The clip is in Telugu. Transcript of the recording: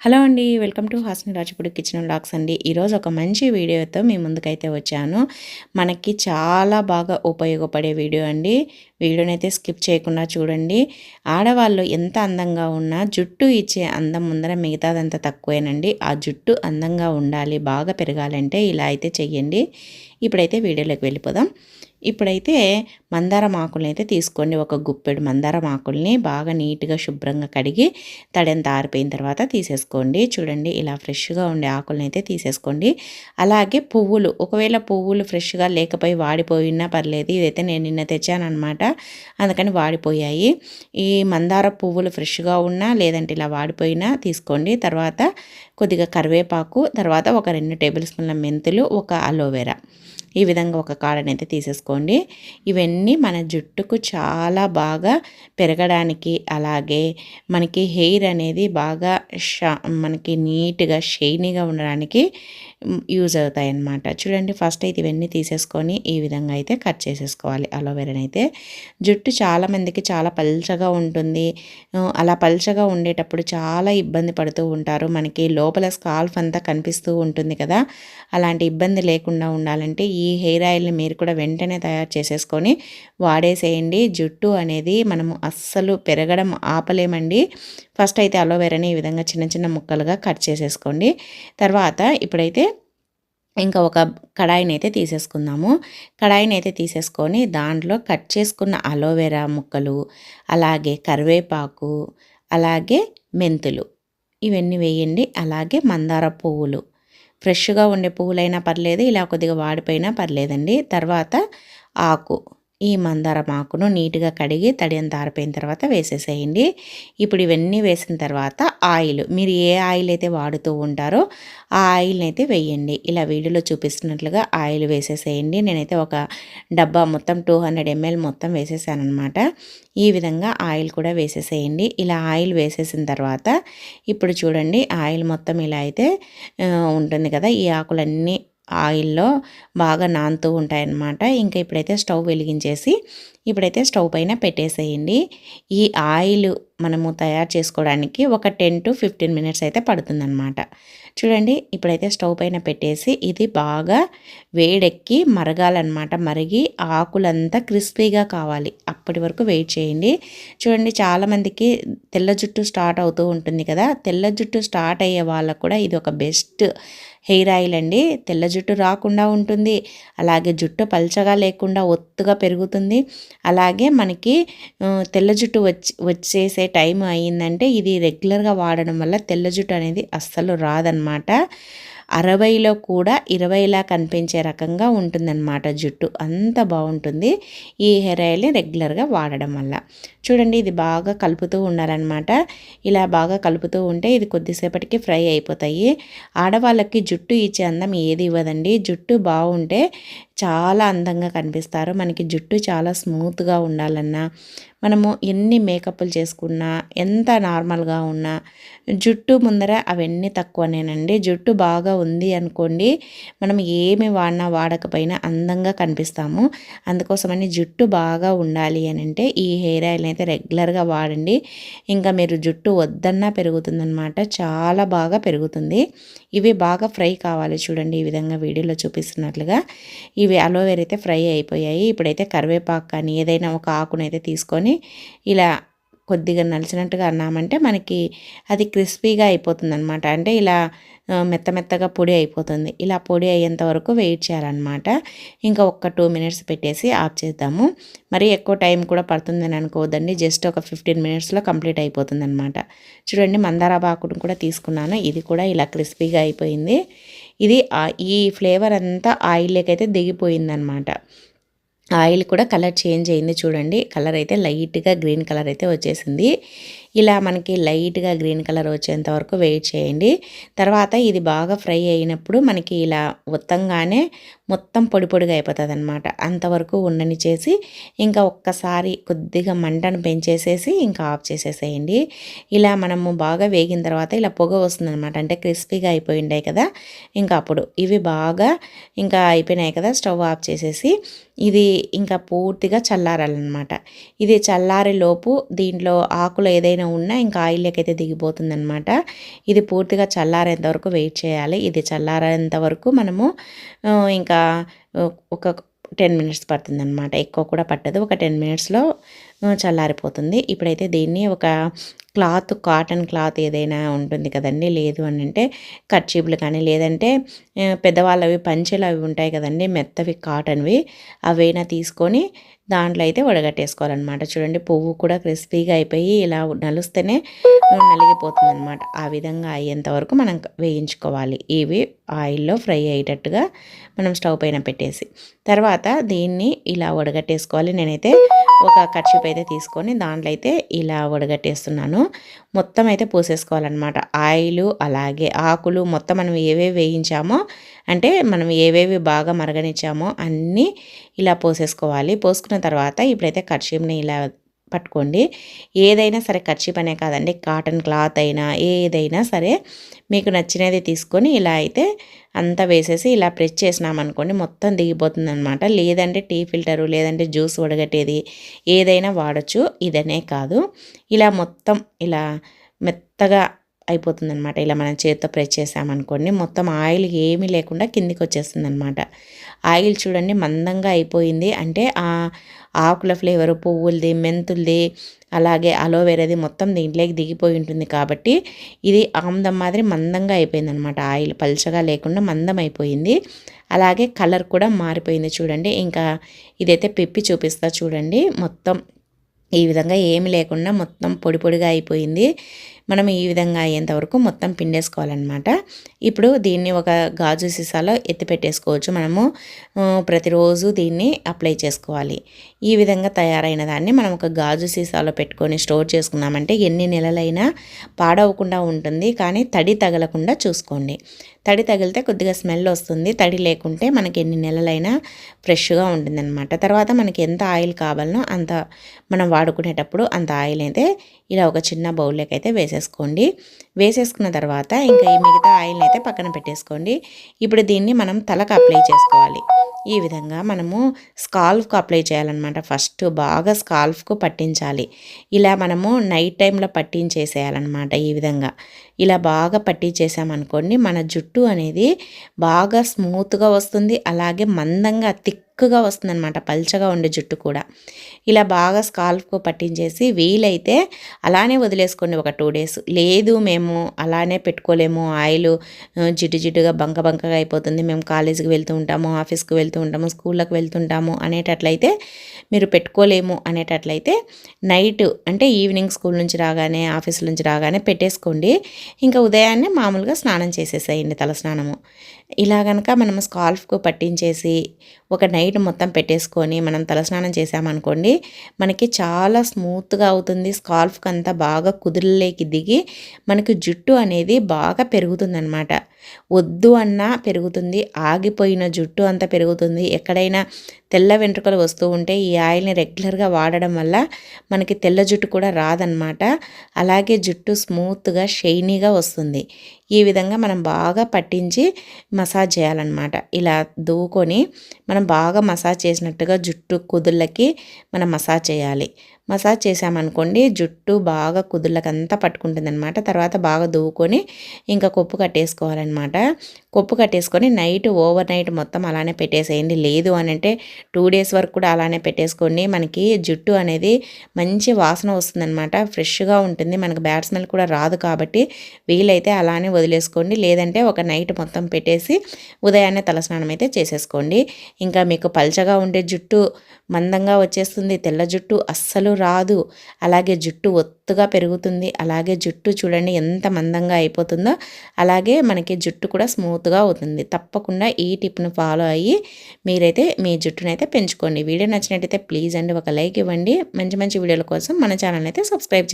హలో అండి welcome to Hasni Rajapudi kitchen lakhs అండి. ఈరోజు ఒక మంచి వీడియోతో మీ ముందుకైతే వచ్చాను. మనకి చాలా బాగా ఉపయోగపడే వీడియో అండి. వీడియోని అయితే స్కిప్ చేయకుండా చూడండి. ఆడవాళ్ళు ఎంత అందంగా ఉన్నా జుట్టు ఇచ్చే అందం ముందర మిగతాదంతా తక్కువేనండి. ఆ జుట్టు అందంగా ఉండాలి బాగా పెరగాలంటే ఇలా అయితే చెయ్యండి. ఇప్పుడైతే వీడియోలోకి వెళ్ళిపోదాం. ఇప్పుడైతే మందారం ఆకుల్ని అయితే తీసుకోండి ఒక గుప్పెడు మందారం ఆకుల్ని బాగా నీట్గా శుభ్రంగా కడిగి తడంత ఆరిపోయిన తర్వాత తీసేసుకోండి. చూడండి ఇలా ఫ్రెష్గా ఉండే ఆకుల్ని అయితే తీసేసుకోండి. అలాగే పువ్వులు ఒకవేళ పువ్వులు ఫ్రెష్గా లేకపోయి వాడిపోయినా పర్లేదు ఇదైతే నేను నిన్న తెచ్చానమాట అందుకని వాడిపోయాయి. ఈ మందార పువ్వులు ఫ్రెష్గా ఉన్నా లేదంటే ఇలా వాడిపోయినా తీసుకోండి. తర్వాత కొద్దిగా కరివేపాకు తర్వాత ఒక రెండు టేబుల్ స్పూన్ల మెంతులు ఒక అలోవెరా. ఈ విధంగా ఒక కాడని అయితే తీసేసుకోండి. ఇవన్నీ మన జుట్టుకు చాలా బాగా పెరగడానికి అలాగే మనకి హెయిర్ అనేది బాగా షా మనకి నీట్గా షైనీగా ఉండడానికి యూజ్ అవుతాయి అన్నమాట చూడండి ఫస్ట్ అయితే ఇవన్నీ తీసేసుకొని ఈ విధంగా అయితే కట్ చేసేసుకోవాలి అలోవెరాని అయితే. జుట్టు చాలామందికి చాలా పల్చగా ఉంటుంది. అలా పల్చగా ఉండేటప్పుడు చాలా ఇబ్బంది పడుతూ ఉంటారు. మనకి లోపల స్కాల్ఫ్ అంతా కనిపిస్తూ ఉంటుంది కదా. అలాంటి ఇబ్బంది లేకుండా ఉండాలంటే ఈ ఈ హెయిర్ ఆయిల్ని మీరు కూడా వెంటనే తయారు చేసేసుకొని వాడేసేయండి. జుట్టు అనేది మనము అస్సలు పెరగడం ఆపలేమండి. ఫస్ట్ అయితే అలోవెరాని ఈ విధంగా చిన్న చిన్న ముక్కలుగా కట్ చేసేసుకోండి. తర్వాత ఇప్పుడైతే ఇంకా ఒక కడాయిని అయితే తీసేసుకుందాము. కడాయిని అయితే తీసేసుకొని దాంట్లో కట్ చేసుకున్న అలోవెరా ముక్కలు అలాగే కరివేపాకు అలాగే మెంతులు ఇవన్నీ వేయండి. అలాగే మందార పువ్వులు ఫ్రెష్గా ఉండే పువ్వులైనా పర్లేదు ఇలా కొద్దిగా వాడిపోయినా పర్లేదండి. తర్వాత ఆకు. ఈ మందారం ఆకును నీట్గా కడిగి తడి అంత ఆరిపోయిన తర్వాత వేసేసేయండి. ఇప్పుడు ఇవన్నీ వేసిన తర్వాత ఆయిల్ మీరు ఏ ఆయిల్ అయితే వాడుతూ ఉంటారో ఆ ఆయిల్ని అయితే వేయండి. ఇలా వీడియోలో చూపిస్తున్నట్లుగా ఆయిల్ వేసేసేయండి. నేనైతే ఒక డబ్బా మొత్తం టూ హండ్రెడ్ ఎంఎల్ మొత్తం వేసేసాను అనమాట ఈ విధంగా ఆయిల్ కూడా వేసేసేయండి. ఇలా ఆయిల్ వేసేసిన తర్వాత ఇప్పుడు చూడండి ఆయిల్ మొత్తం ఇలా అయితే ఉంటుంది కదా ఈ ఆకులన్నీ ఆయిల్లో బాగా నానుతూ ఉంటాయన్నమాట. ఇంకా ఇప్పుడైతే స్టవ్ వెలిగించేసి ఇప్పుడైతే స్టవ్ పైన పెట్టేసేయండి. ఈ ఆయిల్ మనము తయారు చేసుకోవడానికి ఒక టెన్ టు ఫిఫ్టీన్ మినిట్స్ అయితే పడుతుందన్నమాట. చూడండి ఇప్పుడైతే స్టవ్ పైన పెట్టేసి ఇది బాగా వేడెక్కి మరగాలన్నమాట. మరిగి ఆకులంతా క్రిస్పీగా కావాలి. అప్పటి వరకు వెయిట్ చేయండి. చూడండి చాలామందికి తెల్ల జుట్టు స్టార్ట్ అవుతూ ఉంటుంది కదా. తెల్ల జుట్టు స్టార్ట్ అయ్యే వాళ్ళకు కూడా ఇది ఒక బెస్ట్ హెయిర్ ఆయిల్ అండి. తెల్ల జుట్టు రాకుండా ఉంటుంది. అలాగే జుట్టు పల్చగా లేకుండా ఒత్తుగా పెరుగుతుంది. అలాగే మనకి తెల్ల జుట్టు వచ్చి వచ్చేసే టైం అయ్యిందంటే ఇది రెగ్యులర్గా వాడడం వల్ల తెల్ల జుట్టు అనేది అస్సలు రాదనమాట అరవైలో కూడా ఇరవైలా కనిపించే రకంగా ఉంటుందన్నమాట జుట్టు. అంత బాగుంటుంది ఈ హెయిర్ ఆయిల్ని రెగ్యులర్గా వాడడం వల్ల. చూడండి ఇది బాగా కలుపుతూ ఉండాలన్నమాట ఇలా బాగా కలుపుతూ ఉంటే ఇది కొద్దిసేపటికి ఫ్రై అయిపోతాయి. ఆడవాళ్ళకి జుట్టు ఇచ్చే అందం ఏది ఇవ్వదండి. జుట్టు బాగుంటే చాలా అందంగా కనిపిస్తారు. మనకి జుట్టు చాలా స్మూత్గా ఉండాలన్నా మనము ఎన్ని మేకప్లు చేసుకున్నా ఎంత నార్మల్గా ఉన్నా జుట్టు ముందర అవన్నీ తక్కువనేనండి. జుట్టు బాగా ఉంది అనుకోండి మనం ఏమి వాడినా వాడకపోయినా అందంగా కనిపిస్తాము. అందుకోసమని జుట్టు బాగా ఉండాలి అని అంటే ఈ హెయిర్ ఆయిల్ అయితే రెగ్యులర్గా వాడండి. ఇంకా మీరు జుట్టు వద్దన్నా పెరుగుతుందనమాట చాలా బాగా పెరుగుతుంది. ఇవి బాగా ఫ్రై కావాలి చూడండి ఈ విధంగా వీడియోలో చూపిస్తున్నట్లుగా. ఇవి అలోవేర్ అయితే ఫ్రై అయిపోయాయి. ఇప్పుడైతే కరివేపాకు కానీ ఏదైనా ఒక ఆకునైతే తీసుకొని ఇలా కొద్దిగా నలిచినట్టుగా అన్నామంటే మనకి అది క్రిస్పీగా అయిపోతుంది అనమాట అంటే ఇలా మెత్త మెత్తగా పొడి అయిపోతుంది. ఇలా పొడి అయ్యేంత వరకు వెయిట్ చేయాలన్నమాట. ఇంకా ఒక్క టూ మినిట్స్ పెట్టేసి ఆఫ్ చేద్దాము. మరి ఎక్కువ టైం కూడా పడుతుందని అనుకోవద్దండి. జస్ట్ ఒక ఫిఫ్టీన్ మినిట్స్లో కంప్లీట్ అయిపోతుంది అనమాట చూడండి మందార బాకును కూడా తీసుకున్నాను. ఇది కూడా ఇలా క్రిస్పీగా అయిపోయింది. ఇది ఈ ఫ్లేవర్ అంతా ఆయిల్లోకి అయితే దిగిపోయిందనమాట ఆయిల్ కూడా కలర్ చేంజ్ అయింది చూడండి. కలర్ అయితే లైట్గా గ్రీన్ కలర్ అయితే వచ్చేసింది. ఇలా మనకి లైట్గా గ్రీన్ కలర్ వచ్చేంత వరకు వెయిట్ చేయండి. తర్వాత ఇది బాగా ఫ్రై అయినప్పుడు మనకి ఇలా మొత్తంగానే మొత్తం పొడి పొడిగా అయిపోతుంది అనమాట అంతవరకు ఉండని చేసి ఇంకా ఒక్కసారి కొద్దిగా మంటను పెంచేసేసి ఇంకా ఆఫ్ చేసేసేయండి. ఇలా మనము బాగా వేగిన తర్వాత ఇలా పొగ వస్తుంది అనమాట అంటే క్రిస్పీగా అయిపోయిండాయి కదా. ఇంకా అప్పుడు ఇవి బాగా ఇంకా అయిపోయినాయి కదా. స్టవ్ ఆఫ్ చేసేసి ఇది ఇంకా పూర్తిగా చల్లారాలన్నమాట. ఇది చల్లారేలోపు దీంట్లో ఆకులు ఏదైనా ఉన్నా ఇంకా ఆయిల్లోకి అయితే దిగిపోతుందనమాట ఇది పూర్తిగా చల్లారేంత వరకు వెయిట్ చేయాలి. ఇది చల్లారేంత వరకు మనము ఇంకా ఒక టెన్ మినిట్స్ పడుతుంది అనమాట ఎక్కువ కూడా పట్టదు. ఒక టెన్ మినిట్స్లో చల్లారిపోతుంది. ఇప్పుడైతే దీన్ని ఒక క్లాత్ కాటన్ క్లాత్ ఏదైనా ఉంటుంది కదండి. లేదు అని అంటే కర్చీపులు కానీ లేదంటే పెద్దవాళ్ళవి పంచెలు అవి ఉంటాయి కదండి మెత్తవి కాటన్వి. అవైనా తీసుకొని దాంట్లో అయితే వడగట్టేసుకోవాలన్నమాట. చూడండి పువ్వు కూడా క్రిస్పీగా అయిపోయి ఇలా నలుస్తేనే నలిగిపోతుంది అనమాట ఆ విధంగా అయ్యేంత వరకు మనం వేయించుకోవాలి. ఇవి ఆయిల్లో ఫ్రై అయ్యేటట్టుగా మనం స్టవ్ పైన పెట్టేసి. తర్వాత దీన్ని ఇలా వడగట్టేసుకోవాలి. నేనైతే ఒక కర్చీప్ అయితే తీసుకొని దాంట్లో అయితే ఇలా వడగట్టేస్తున్నాను. మొత్తం అయితే పోసేసుకోవాలన్నమాట. ఆయిల్ అలాగే ఆకులు మొత్తం మనం ఏవేవి వేయించామో అంటే మనం ఏవేవి బాగా మరగనిచ్చామో అన్నీ ఇలా పోసేసుకోవాలి. పోసుకున్న తర్వాత ఇప్పుడైతే కర్చీప్ని ఇలా పట్టుకోండి. ఏదైనా సరే ఖర్చు పనే కాదండి. కాటన్ క్లాత్ అయినా ఏదైనా సరే మీకు నచ్చినది తీసుకొని ఇలా అయితే అంతా వేసేసి ఇలా ప్రెస్ చేసినామనుకోండి మొత్తం దిగిపోతుంది అనమాట లేదంటే టీ ఫిల్టరు లేదంటే జ్యూస్ వడగట్టేది ఏదైనా వాడచ్చు. ఇదనే కాదు. ఇలా మొత్తం ఇలా మెత్తగా అయిపోతుంది అనమాట ఇలా మనం చేతితో ప్రెస్ చేసామనుకోండి మొత్తం ఆయిల్ ఏమీ లేకుండా కిందికి వచ్చేస్తుంది అనమాట ఆయిల్ చూడండి మందంగా అయిపోయింది. అంటే ఆ ఆకుల ఫ్లేవరు పువ్వులది మెంతులది అలాగే అలోవెరాది మొత్తం దీంట్లోకి దిగిపోయి ఉంటుంది కాబట్టి ఇది ఆమ్దం మాదిరి మందంగా అయిపోయింది అనమాట ఆయిల్ పల్చగా లేకుండా మందం అయిపోయింది. అలాగే కలర్ కూడా మారిపోయింది చూడండి. ఇంకా ఇదైతే పిప్పి చూపిస్తా చూడండి. మొత్తం ఈ విధంగా ఏమి లేకుండా మొత్తం పొడి పొడిగా అయిపోయింది. మనం ఈ విధంగా అయ్యేంతవరకు మొత్తం పిండేసుకోవాలన్నమాట. ఇప్పుడు దీన్ని ఒక గాజు సీసాలో ఎత్తి పెట్టేసుకోవచ్చు. మనము ప్రతిరోజు దీన్ని అప్లై చేసుకోవాలి. ఈ విధంగా తయారైన దాన్ని మనం ఒక గాజు సీసాలో పెట్టుకొని స్టోర్ చేసుకున్నామంటే ఎన్ని నెలలైనా పాడవకుండా ఉంటుంది. కానీ తడి తగలకుండా చూసుకోండి. తడి తగిలితే కొద్దిగా స్మెల్ వస్తుంది. తడి లేకుంటే మనకి ఎన్ని నెలలైనా ఫ్రెష్గా ఉంటుందన్నమాట. తర్వాత మనకి ఎంత ఆయిల్ కావాలనో అంత మనం వాడుకునేటప్పుడు అంత ఆయిల్ అయితే ఇలా ఒక చిన్న బౌల్లోకి అయితే వేసేసుకోండి. వేసేసుకున్న తర్వాత ఇంకా ఈ మిగతా ఆయిల్ని అయితే పక్కన పెట్టేసుకోండి. ఇప్పుడు దీన్ని మనం తలకు అప్లై చేసుకోవాలి. ఈ విధంగా మనము స్కాల్ఫ్కు అప్లై చేయాలన్నమాట. ఫస్ట్ బాగా స్కాల్ఫ్కు పట్టించాలి. ఇలా మనము నైట్ టైంలో పట్టించేసేయాలన్నమాట ఈ విధంగా. ఇలా బాగా పట్టించేసామనుకోండి మన జుట్టు అనేది బాగా స్మూత్గా వస్తుంది అలాగే మందంగా థిక్గా తిక్కుగా వస్తుందన్నమాట పల్చగా ఉండే జుట్టు కూడా. ఇలా బాగా స్కాల్ఫ్కు పట్టించేసి వీలైతే అలానే వదిలేసుకోండి ఒక టూ డేస్. లేదు మేము అలానే పెట్టుకోలేము ఆయిల్ జిడ్డు జిడ్డుగా బంక బంకగా అయిపోతుంది. మేము కాలేజీకి వెళ్తూ ఉంటాము ఆఫీస్కి వెళ్తూ ఉంటాము స్కూళ్ళకి వెళ్తుంటాము అనేటట్లయితే మీరు పెట్టుకోలేము అనేటట్లయితే నైట్ అంటే ఈవినింగ్ స్కూల్ నుంచి రాగానే ఆఫీస్ నుంచి రాగానే పెట్టేసుకోండి. ఇంకా ఉదయాన్నే మామూలుగా స్నానం చేసేసేయండి తలస్నానము. ఇలా కనుక మనం స్కాల్ఫ్కు పట్టించేసి ఒక నైట్ మొత్తం పెట్టేసుకొని మనం తలస్నానం చేసామనుకోండి మనకి చాలా స్మూత్గా అవుతుంది. స్కాల్ఫ్కి అంతా బాగా కుదురులేకి దిగి మనకి జుట్టు అనేది బాగా పెరుగుతుందనమాట వద్దు అన్నా పెరుగుతుంది ఆగిపోయిన జుట్టు అంతా పెరుగుతుంది. ఎక్కడైనా తెల్ల వెంట్రుకలు వస్తూ ఉంటే ఈ ఆయిల్ని రెగ్యులర్గా వాడడం వల్ల మనకి తెల్ల జుట్టు కూడా రాదనమాట అలాగే జుట్టు స్మూత్గా షైనీగా వస్తుంది. ఈ విధంగా మనం బాగా పట్టించి మసాజ్ చేయాలన్నమాట. ఇలా దూకొని మనం బాగా మసాజ్ చేసినట్టుగా జుట్టు కుదుళ్ళకి మనం మసాజ్ చేయాలి. మసాజ్ చేసామనుకోండి జుట్టు బాగా కుదుళ్ళకంతా పట్టుకుంటుంది అనమాట తర్వాత బాగా దువ్వుకొని ఇంకా కొప్పు కట్టేసుకోవాలన్నమాట. కొప్పు కట్టేసుకొని నైట్ ఓవర్ నైట్ మొత్తం అలానే పెట్టేసేయండి. లేదు అని అంటే టూ డేస్ వరకు కూడా అలానే పెట్టేసుకోండి. మనకి జుట్టు అనేది మంచి వాసన వస్తుందన్నమాట. ఫ్రెష్గా ఉంటుంది. మనకు బ్యాడ్ స్మెల్ కూడా రాదు కాబట్టి వీలైతే అలానే వదిలేసుకోండి. లేదంటే ఒక నైట్ మొత్తం పెట్టేసి ఉదయాన్నే తలస్నానం అయితే చేసేసుకోండి. ఇంకా మీకు పల్చగా ఉండే జుట్టు మందంగా వచ్చేస్తుంది. తెల్ల జుట్టు అస్సలు రాదు. అలాగే జుట్టు ఒత్తుగా పెరుగుతుంది. అలాగే జుట్టు చూడండి ఎంత మందంగా అయిపోతుందో అలాగే మనకి జుట్టు కూడా స్మూత్గా అవుతుంది. తప్పకుండా ఈ టిప్ను ఫాలో అయ్యి మీరైతే మీ జుట్టునైతే పెంచుకోండి. వీడియో నచ్చినట్టయితే ప్లీజ్ అండి. ఒక లైక్ ఇవ్వండి. మంచి మంచి వీడియోల కోసం మన ఛానల్ అయితే సబ్స్క్రైబ్